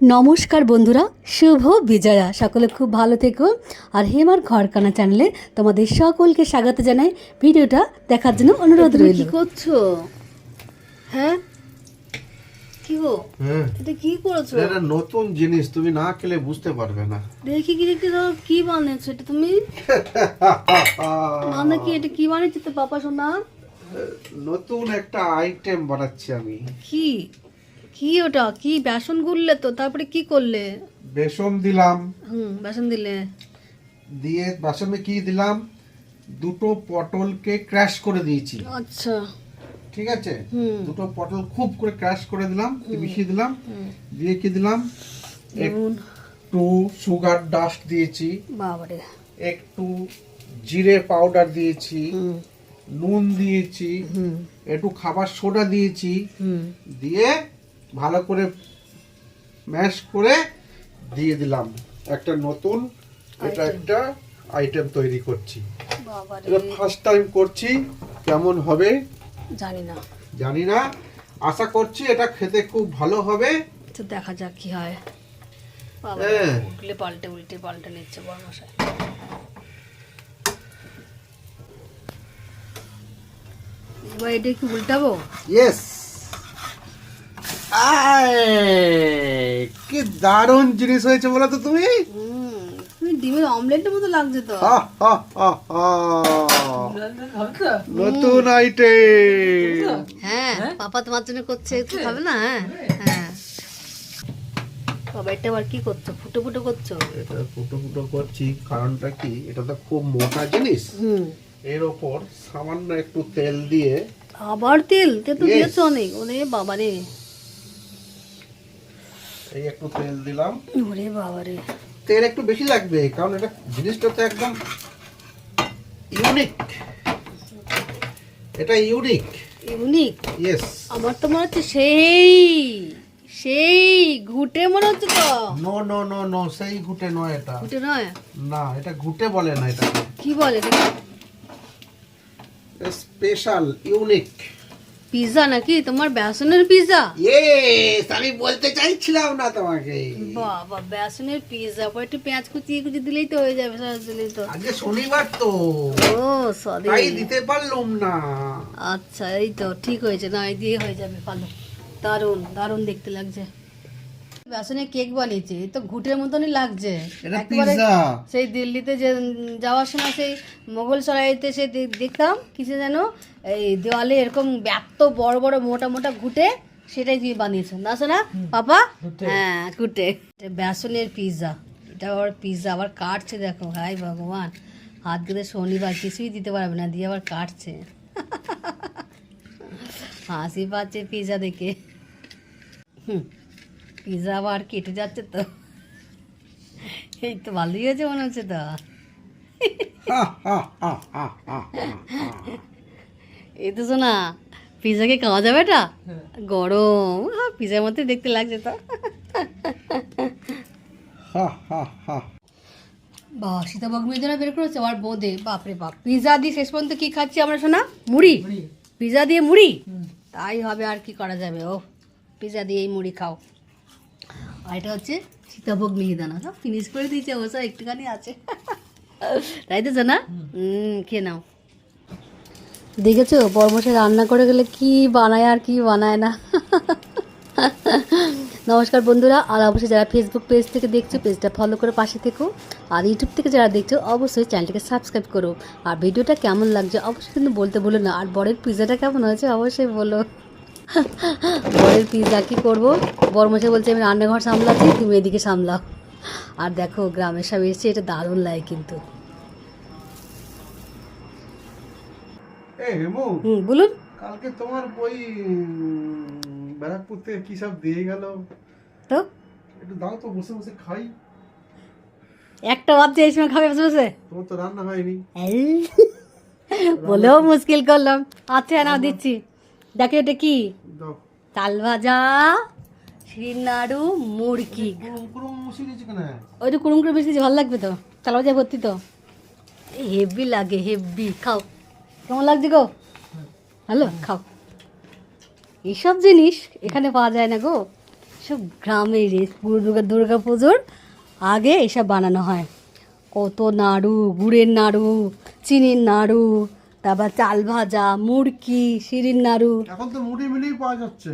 নমস্কার বন্ধুরা শুভ বিজয়া। সকলে খুব ভালো থেকো। আর হেমার ঘরকানা চ্যানেলে তোমাদের সকলকে স্বাগত জানাই। ভিডিওটা দেখার জন্য অনুরোধ রইল। কি করছ? হ্যাঁ? কি গো? হ্যাঁ। এটা কি করেছ? এটা নতুন জিনিস তুমি না খেলে বুঝতে পারবে না। দেখি কি দেখি তো কি বানিয়েছো এটা তুমি? মানে কি? এটা কি বানিয়েছো তো পাপা শোনা নতুন একটা আইটেম বানাচ্ছি আমি। কি? কি ওটা? কি বেসন গুললে তো? তারপরে কি করলে? বেসন দিলাম। হুম বেসন দিলে। দিয়ে বেসনে কি দিলাম? দুটো পটলকে ক্র্যাশ করে দিয়েছি। আচ্ছা। ঠিক আছে? হুম। দুটো পটল খুব করে ক্র্যাশ করে দিলাম মিশিয়ে দিলাম। দিয়ে কি দিলাম? একটু সুগার ডাস্ট দিয়েছি। বাবারে। একটু জিরে পাউডার দিয়েছি। নুন দিয়েছি। একটু খাবার সোডা দিয়েছি। দিয়ে ভালো করে ম্যাশ করে দিয়ে দিলাম। একটা নতুন এটা একটা আইটেম তৈরি করছি। এটা ফার্স্ট টাইম করছি কেমন হবে? জানি না। জানি না। আশা করছি এটা খেতে খুব ভালো হবে। তো দেখা যাক কি হয়। বাবা হ্যাঁ। উল্টে পাল্টে উল্টে পাল্টে নিচ্ছে বড় মশাই এবার এটা কি উল্টাবো? ইয়েস কি দারুণ জিনিস হয়েছে বলো তো তুমি। তুমি ডিমের অমলেটের মতো লাগছে তো। নতুন আইটেম হ্যাঁ পাপা তোমার জন্য করছে একটু খাবে না? হ্যাঁ হ্যাঁ। বাবা এটা আবার কি করছ? ফুটো ফুটো করছ? এটা ফুটো ফুটো করছি কারণটা কি? এটা তো খুব মোটা জিনিস। এর ওপর সামান্য একটু তেল দিয়ে আবার তেল? তেল তো. দিয়েছ অনেক। ওরে বাবা রে এই একটু তেল দিলাম। ওরে বাবা রে তেল একটু বেশি লাগবে কারণ এটা জিনিসটা তো একদম ইউনিক এটা ইউনিক ইউনিক ইয়েস আমার তো মনে হচ্ছে সেই সেই ঘুটে মনে হচ্ছে তো। নো নো নো নো সেই ঘুটে নয় এটা। ঘুটে নয়? না এটা ঘুটে বলে না এটা কি বলে স্পেশাল ইউনিক পিৎজা নাকি? তোমার বেসনের পিৎজা ইয়েস আমি বলতে চাইছিলাম না তোমাকে। বাবা বেসনের পিৎজা পর একটু পেঁয়াজ কুচিয়ে কুচি দিলেই তো হয়ে যাবে সস দিলেই তো। আজকে শনিবার তো। ও সরি। তাই দিতে পারলাম না। আচ্ছা এই তো ঠিক হয়েছে। না এই দিয়ে হয়ে যাবে ভালো দারুণ দারুণ দেখতে লাগছে। বেসনের কেক বানিয়েছে তো ঘুটের মতনই লাগছে। এটা সেই দিল্লিতে যে যাওয়ার সময় সেই মোগল সরাইতে সে দেখতাম কিছু যেন এই দেওয়ালে এরকম ব্যাপ্ত বড় বড় মোটা মোটা ঘুটে সেটাই দিয়ে বানিয়েছে। না শোনা পাপা? হ্যাঁ ঘুটে। বেসনের পিৎজা এটা আবার পিৎজা আবার কাটছে দেখো হাই ভগবান। হাত গেলে শনিবার কিছুই দিতে পারবে না দিয়ে আবার কাটছে। হাসি পাচ্ছে পিৎজা দেখে। হুম। পিৎজা আবার কেটে যাচ্ছে তো। এই তো ভালোই হয়েছে মনে হচ্ছে তো। এই তো শোনা পিৎজাকে খাওয়া যাবে এটা? গরম। হ্যাঁ পিৎজার মধ্যে দেখতে লাগছে তো। বা সীতাভোগ মিজনা বের করেছে আবার বোঁদে। বাপরে বাপ। পিৎজা দিয়ে শেষ পর্যন্ত কি খাচ্ছি আমরা শোনা মুড়ি? পিৎজা দিয়ে মুড়ি? তাই হবে আর কি করা যাবে ও পিৎজা দিয়ে এই মুড়ি খাও। আর এটা হচ্ছে সীতাভোগ মিহিদানা। সব ফিনিশ করে দিয়েছে অবশ্য একটুখানি আছে। তাই তো না খেয়ে নাও। দেখেছ? বর্মশে রান্না করে গেলে কি বানায় আর কি বানায় না। নমস্কার বন্ধুরা, আর অবশ্যই যারা ফেসবুক পেজ থেকে দেখছ পেজটা ফলো করে পাশে থেকো। আর ইউটিউব থেকে যারা দেখছ, অবশ্যই চ্যানেলটাকে সাবস্ক্রাইব করো। আর ভিডিওটা কেমন লাগছে, অবশ্যই কিন্তু বলতে ভুলো না। আর বরের পিৎজাটা কেমন হয়েছে, অবশ্যই বলো। বরের পিৎজা কি করব? বরমশে বলছে আমি রান্নাঘর সামলাচ্ছি তুমি এদিকে সামলাও। আর দেখো গ্রামের সব এসছে এটা দারুণ লাগে কিন্তু। হুম বলুন। কালকে তোমার বই ব্যারাকপুর থেকে কি সব দিয়ে গেল? তো? একটু দাও তো বসে বসে খাই। একটা এই সময় খাবে বসে বসে। তোমার তো রান্না হয়নি। বলেও মুশকিল করলাম। আচ্ছা না দিচ্ছি। দেখো এটা কি? তাল ভাজা দিয়েছি কেন? ওই তো কুড়ুম করে বেশি ভালো লাগবে তো? তাল ভাজা ভর্তি তো। হেভি লাগে হেভি খাও। কেমন লাগছে গো? ভালো? খাও। এইসব জিনিস এখানে পাওয়া যায় না গো। সব গ্রামের পুরো দুর্গা দুর্গা পুজোর আগে এসব বানানো হয়। কত নাড়ু গুড়ের নাড়ু চিনির নাড়ু তারপর চাল ভাজা মুড়কি শিরির নাড়ু। এখন তো মুড়ি মিলেই পাওয়া যাচ্ছে।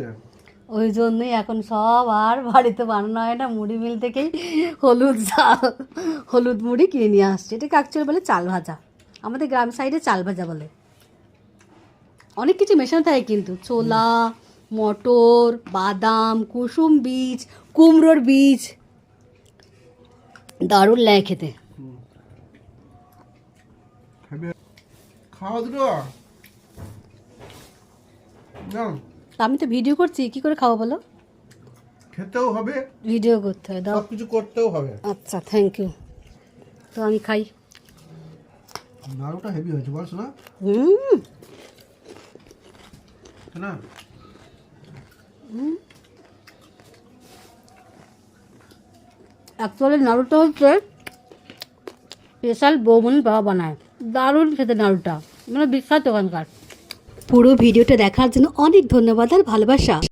ওই জন্যই এখন সব আর বাড়িতে বানানো হয় না। মুড়ি মিল থেকেই হলুদ চাল হলুদ মুড়ি কিনে নিয়ে আসছে। এটাকে অ্যাকচুয়ালি বলে চাল ভাজা? আমাদের গ্রাম সাইডে চাল ভাজা বলে। অনেক কিছু মেশানো থাকে কিন্তু। ছোলা মটর বাদাম কুসুম বীজ কুমড়োর বীজ। দারুণ লাগে খেতে। খাওয়া দুটো? আমি তো ভিডিও করছি কি করে খাওয়া বলো? খেতেও হবে। ভিডিও করতে হয় দাও। কিছু করতেও হবে। আচ্ছা থ্যাংক ইউ তো আমি খাই। নাড়ুটা হেভি হয়েছে বলছো না হুম। না অ্যাকচুয়ালি নাড়ুটা হচ্ছে স্পেশাল বৌমনি বাবা বানায়। দারুণ খেতে নাড়ুটা। মানে বিখ্যাত ওখানকার। পুরো ভিডিওটা দেখার জন্য অনেক ধন্যবাদ আর ভালোবাসা।